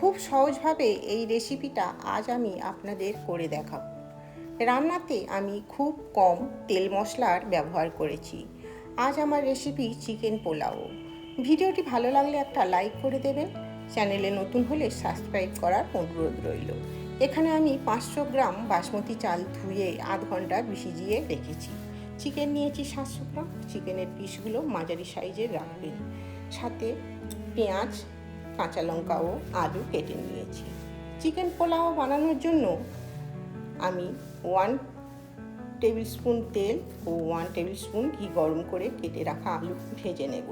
খুব সহজভাবে এই রেসিপিটা আজ আমি আপনাদের করে দেখাবো। রান্নাতে আমি খুব কম তেল মশলার ব্যবহার করেছি। আজ আমার রেসিপি চিকেন পোলাও। ভিডিওটি ভালো লাগলে একটা লাইক করে দেবেন। চ্যানেলে নতুন হলে সাবস্ক্রাইব করার অনুরোধ রইল। এখানে আমি পাঁচশো গ্রাম বাসমতি চাল ধুয়ে আধ ঘণ্টা ভিজিয়ে রেখেছি। চিকেন নিয়েছি সাতশো গ্রাম। চিকেনের পিসগুলো মাঝারি সাইজের রাখবেন। সাথে পেঁয়াজ কাঁচা লঙ্কা ও আলু কেটে নিয়েছি। চিকেন পোলাও বানানোর জন্য আমি ওয়ান টেবিল স্পুন তেল ও ওয়ান টেবিল স্পুন ঘি গরম করে কেটে রাখা আলু ভেজে নেব।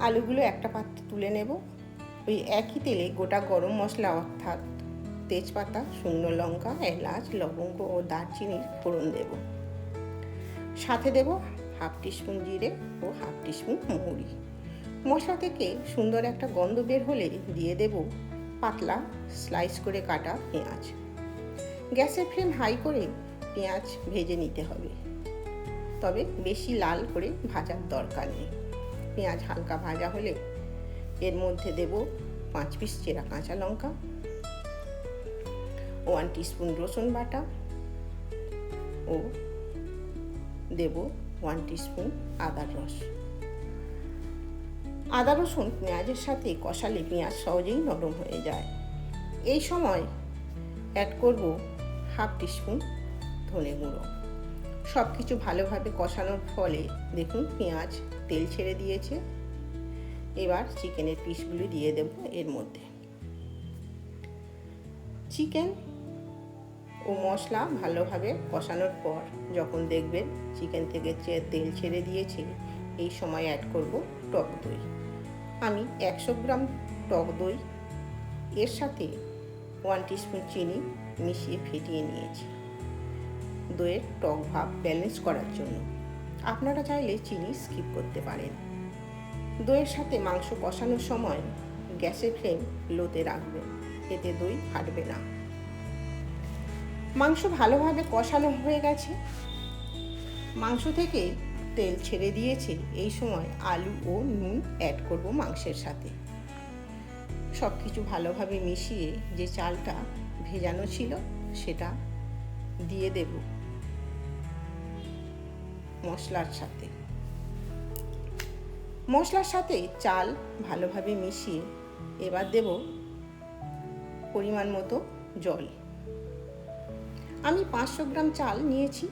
আলুগুলো একটা পাত্রে তুলে নেব। ওই একই তেলে গোটা গরম মশলা অর্থাৎ তেজপাতা, শুকনো লঙ্কা, এলাচ, লবঙ্গ ও দারচিনির ফোড়ন দেব। সাথে দেব হাফ টিস্পুন জিরে ও হাফ টিস্পুন মৌরি। মশলা থেকে সুন্দর একটা গন্ধ বের হলে দিয়ে দেব পাতলা স্লাইস করে কাটা পেঁয়াজ। গ্যাসের ফ্লেম হাই করে পেঁয়াজ ভেজে নিতে হবে। তবে বেশি লাল করে ভাজার দরকার নেই। পেঁয়াজ হালকা ভাজা হলে এর মধ্যে দেব পাঁচ পিস চেরা কাঁচা লঙ্কা ওয়ান টিস্পুন রসুন বাটা ও দেব ওয়ান টিস্পুন আদার রস। আদা রসুন পেঁয়াজের সাথে কষালে পেঁয়াজ সহজেই নরম হয়ে যায়। এই সময় অ্যাড করব হাফ টিস্পুন ধনে গুঁড়ো। সব কিছু ভালোভাবে কষানোর ফলে দেখুন পেঁয়াজ তেল ছেড়ে দিয়েছে। এবার চিকেনের পিসগুলি দিয়ে দেব এর মধ্যে। চিকেন ও মশলা ভালোভাবে কষানোর পর যখন দেখবেন চিকেন থেকে তেল ছেড়ে দিয়েছে এই সময় অ্যাড করব টক দই। আমি একশো গ্রাম টক দই, এর সাথে ওয়ান টিস্পুন চিনি মিশিয়ে ফেটিয়ে নিয়েছি। দইয়ের টক ভাব ব্যালেন্স করার জন্য। আপনারা চাইলে চিনি স্কিপ করতে পারেন। দইয়ের সাথে মাংস কষানোর সময় গ্যাসের ফ্লেম লোতে রাখবেন, এতে দই ফাটবে না। মাংস ভালোভাবে কষানো হয়ে গেছে। মাংস থেকে তেল ছেড়ে দিয়েছে, এই সময় আলু ও নুন অ্যাড করব মাংসের সাথে। সব কিছু ভালোভাবে মিশিয়ে যে চালটা ভেজানো ছিল সেটা দিয়ে দেব মশলার সাথে। মশলার সাথে চাল ভালোভাবে মিশিয়ে এবার দেব পরিমাণ মতো জল। আমি পাঁচশো গ্রাম চাল নিয়েছি,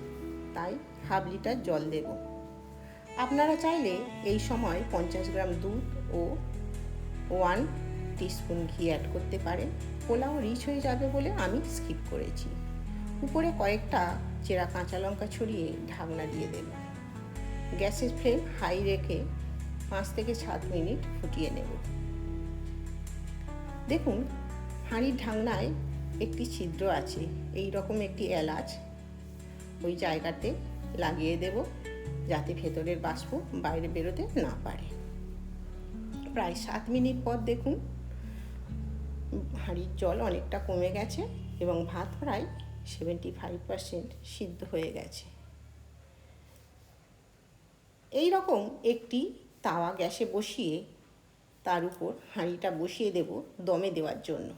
তাই হাফ লিটার জল দেব। আপনারা চাইলে এই সময় পঞ্চাশ গ্রাম দুধ ও ওয়ান টিস্পুন ঘি অ্যাড করতে পারেন। পোলাও রিচ হয়ে যাবে বলে আমি স্কিপ করেছি। উপরে কয়েকটা চেরা কাঁচা লঙ্কা ছড়িয়ে ঢাকনা দিয়ে দেব। গ্যাসের ফ্লেম হাই রেখে পাঁচ থেকে সাত মিনিট ফুটিয়ে নেব। দেখুন, হাঁড়ির ঢাকনায় একটি ছিদ্র আছে। এই রকম একটি এলাচ ওই জায়গাতে লাগিয়ে দেব। যাতে ভেতরের বাষ্প বাইরে বেরোতে না পারে। প্রায় সাত মিনিট পর দেখুন, হাঁড়ির জল অনেকটা কমে গেছে এবং ভাত প্রায় সেভেন্টি ফাইভ পারসেন্ট সিদ্ধ হয়ে গেছে। এই রকম একটি তাওয়া গ্যাসে বসিয়ে তার উপর হাঁড়িটা বসিয়ে দেব দমে দেওয়ার জন্য।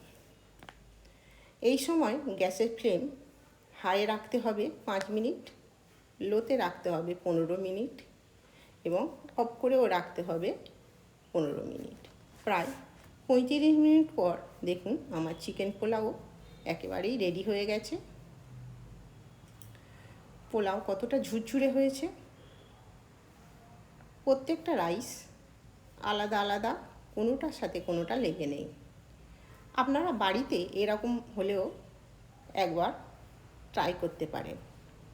এই সময় গ্যাসের ফ্লেম হাই রাখতে হবে পাঁচ মিনিট। লোতে রাখতে হবে পনেরো মিনিট এবং অফ করেও রাখতে হবে পনেরো মিনিট। প্রায় পঁয়ত্রিশ মিনিট পর দেখুন আমার চিকেন পোলাও একেবারেই রেডি হয়ে গেছে। পোলাও কতটা ঝুরঝুরে হয়েছে। প্রত্যেকটা রাইস আলাদা আলাদা, কোনোটার সাথে কোনোটা লেগে নেই। আপনারা বাড়িতে এরকম হলেও একবার ট্রাই করতে পারেন।